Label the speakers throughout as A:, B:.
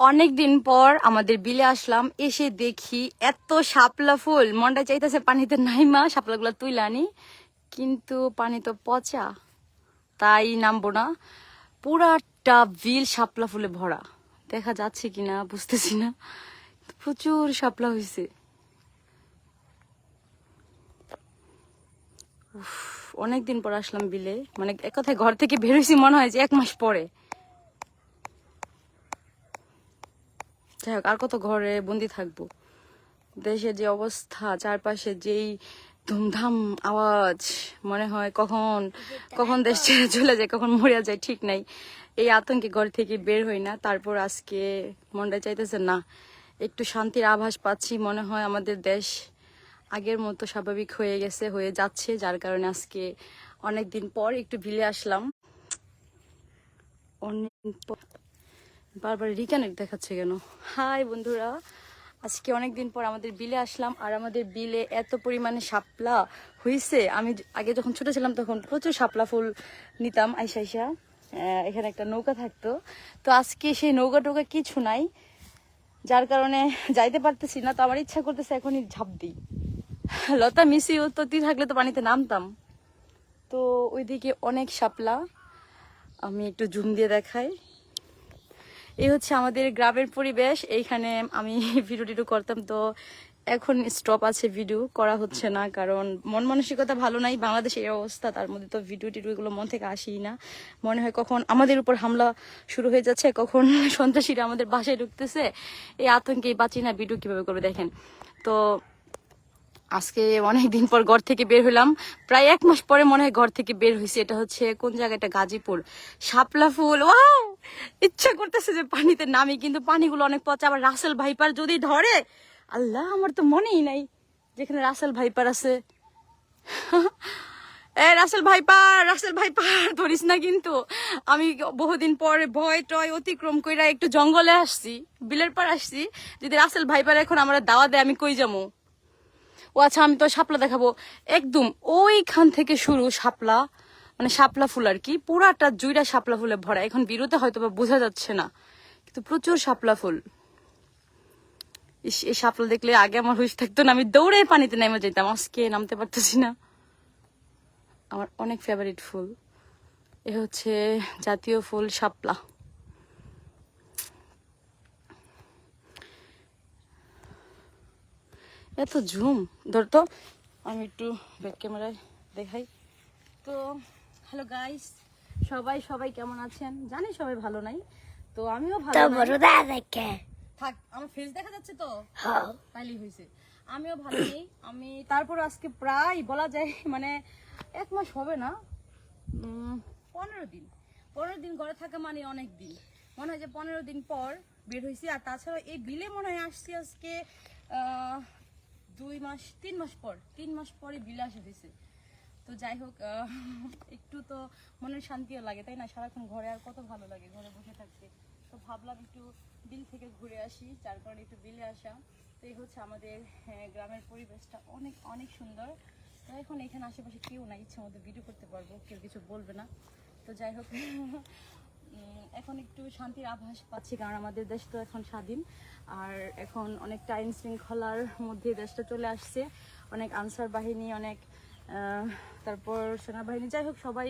A: অনেক দিন পর আমাদের বিলে আসলাম, এসে দেখি এত শাপলা ফুল। মনটা চাইতেছে পানিতে নাই নাইমা, শাপলাগুলো তুইলা আনি। কিন্তু পানি তো পচা, তাই নামবো না। পুরাটা বিল শাপলা ফুলে ভরা। দেখা যাচ্ছে কিনা, বুঝতেছি না। প্রচুর শাপলা হয়েছে অনেক দিন পর আসলাম বিলে। মানে এক কথায় ঘর থেকে বেরোইছি মনে হয় যে এক মাস পরে। যাই হোক আর কত ঘরে বন্দি থাকব? দেশের যে অবস্থা, চারপাশে যেই ধুমধাম আওয়াজ, মনে হয় কখন কখন দেশ ছেড়ে চলে যায়, কখন মরিয়া যায়, ঠিক নাই। এই আতঙ্কে ঘর থেকে বের হই না। তারপর আজকে মনটা চাইতেছে, না, একটু শান্তির আভাস পাচ্ছি। মনে হয় আমাদের দেশ আগের মতো স্বাভাবিক হয়ে গেছে, হয়ে যাচ্ছে, যার কারণে আজকে অনেক দিন পর একটু ভিলে আসলাম। অনেক বারবার রিকানেক্ট দেখাচ্ছে কেন? হাই বন্ধুরা, আজকে অনেক দিন পর আমাদের বিলে আসলাম আর আমাদের বিলে এত পরিমাণে শাপলা হয়েছে আমি আগে যখন ছোট ছিলাম তখন প্রচুর শাপলা ফুল নিতাম আইসা আইসা। এখানে একটা নৌকা থাকতো। তো আজকে সেই নৌকা টোকা কিছু নাই। যার কারণে যাইতে পারতেছি না, তো আমার ইচ্ছা করতেছে এখনই ঝাঁপ দিই। লতা, মিসি তুই থাকলে তো পানিতে নামতাম। তো ওইদিকে অনেক শাপলা। আমি একটু জুম দিয়ে দেখাই। এই হচ্ছে আমাদের গ্রামের পরিবেশ। এইখানে আমি ভিডিও টিডিও করতাম, তো এখন স্টপ আছে ভিডিও করা হচ্ছে না, কারণ মন মানসিকতা ভালো নাই বাংলাদেশের এই অবস্থা, তার মধ্যে তো ভিডিও টিডিও এগুলো মন থেকে আসেই না। মনে হয় কখন আমাদের উপর হামলা শুরু হয়ে যাচ্ছে, কখন সন্ত্রাসীরা আমাদের বাসায় ঢুকতেছে, এই আতঙ্কে বাঁচি না ভিডিও কীভাবে করবে দেখেন। তো আজকে অনেক দিন পর ঘর থেকে বের হলাম। প্রায় এক মাস পরে মনে হয় ঘর থেকে বের হয়েছে। এটা হচ্ছে কোন জায়গাটা গাজীপুর। শাপলা ফুল, ওয়াও! ইচ্ছা করতেছে যে পানিতে নামি, কিন্তু পানিগুলো অনেক পচা। আবার রাসেল ভাইপার যদি ধরে, আল্লাহ, আমার তো মনেই নাই যেখানে রাসেল ভাইপার আছে। এ, রাসেল ভাইপার রাসেল ভাইপার, ধরিস না কিন্তু। আমি বহুদিন পরে ভয়, টয় অতিক্রম কইরা একটু জঙ্গলে আসছি, বিলের পার আসছি। যদি রাসেল ভাইপার এখন আমরা দাওয়া দেয়, আমি কই যাব? ও আচ্ছা আমি তো শাপলা দেখাবো। একদম ওইখান থেকে শুরু শাপলা মানে শাপলা ফুল আর কি। পুরাটা জুইটা শাপলা ফুলে ভরা। এখন বিরুতে হয়তো বা বোঝা যাচ্ছে না, কিন্তু প্রচুর শাপলা ফুল। এই শাপলা দেখলে আগে আমার হুশ থাকতো না। আমি দৌড়ে পানিতে নেমে যেতাম। আজকে নামতে পারতেছি না। আমার অনেক ফেভারিট ফুল। এ হচ্ছে জাতীয় ফুল শাপলা। এত ঝুম। ধর তো আমি একটু ব্যাক ক্যামেরায় দেখাই। তো হ্যালো গাইস সবাই সবাই কেমন আছেন? জানি সবাই ভালো নাই তো আমিও ভালো থাক আমার ফেস দেখা যাচ্ছে তো?
B: হ্যাঁ।
A: তাইলেই হয়েছে আমিও ভালো নেই আমি তারপর আজকে প্রায় বলা যায় মানে এক মাস হবে না উম, পনেরো দিন। পনেরো দিন ঘরে থাকা মানে অনেক দিন। মনে হয় যে পনেরো দিন পর বের হয়েছি আর তাছাড়া এই বিলে মনে হয় আসছি আজকে আহ, দুই মাস তিন মাস পর তিন মাস পরে বিলে আসা হয়েছে তো যাই হোক একটু তো মনের শান্তিও লাগে তাই না? সারাক্ষণ ঘরে আর কত ভালো লাগে ঘরে বসে থাকতে। তো ভাবলাম একটু বিল থেকে ঘুরে আসি যার কারণে একটু বিলে আসা। তো এই হচ্ছে আমাদের হ্যাঁ, গ্রামের পরিবেশটা অনেক অনেক সুন্দর। তো এখন এখানে আশেপাশে কেউ না ইচ্ছে মতো ভিডিও করতে পারব কেউ কিছু বলবে না। তো যাই হোক এখন একটু শান্তির আভাস পাচ্ছি, কারণ আমাদের দেশ তো এখন স্বাধীন। আর এখন অনেকটা আইন শৃঙ্খলার মধ্যে দেশটা চলে আসছে। অনেক আনসার বাহিনী, অনেক তারপর সেনাবাহিনী, যাই হোক, সবাই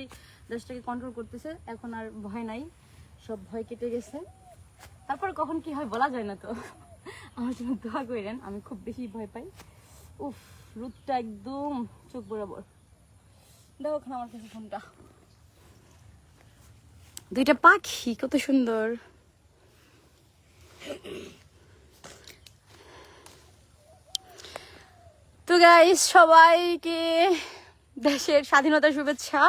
A: দেশটাকে কন্ট্রোল করতেছে। এখন আর ভয় নাই, সব ভয় কেটে গেছে। তারপর কখন কি হয় বলা যায় না তো। আমার জন্য দোয়া করেন, আমি খুব বেশি ভয় পাই। উফ রোদটা একদম চোখ বরাবর। দেখো আমার কাছে ফোনটা। দুইটা পাখি, কত সুন্দর। তো গাইস সবাইকে দেশের স্বাধীনতার শুভেচ্ছা।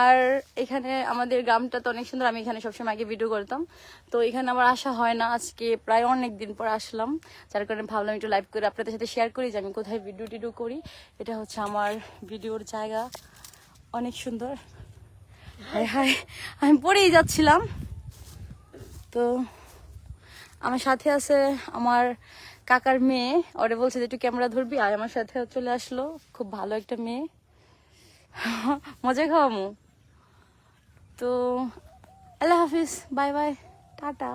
A: আর এখানে আমাদের গ্রামটা তো অনেক সুন্দর, আমি এখানে সবসময় আগে ভিডিও করতাম। তো এখানে আমার আসা হয় না, আজকে প্রায় অনেক দিন পর আসলাম। যার কারণে ভাবলাম একটু লাইভ করে আপনাদের সাথে শেয়ার করি যে আমি কোথায় ভিডিও টিডিও করি। এটা হচ্ছে আমার ভিডিওর জায়গা। অনেক সুন্দর। হায় হায়, আমি পড়েই যাচ্ছিলাম। তো আমার সাথে আছে আমার কাকার মেয়ে। ওরে বলছে যে, একটু ক্যামেরা ধরবি? আর আমার সাথে চলে আসলো খুব ভালো একটা মেয়ে। মজা খাওয়ামু তো আল্লাহ হাফিজ, বাই বাই, টাটা।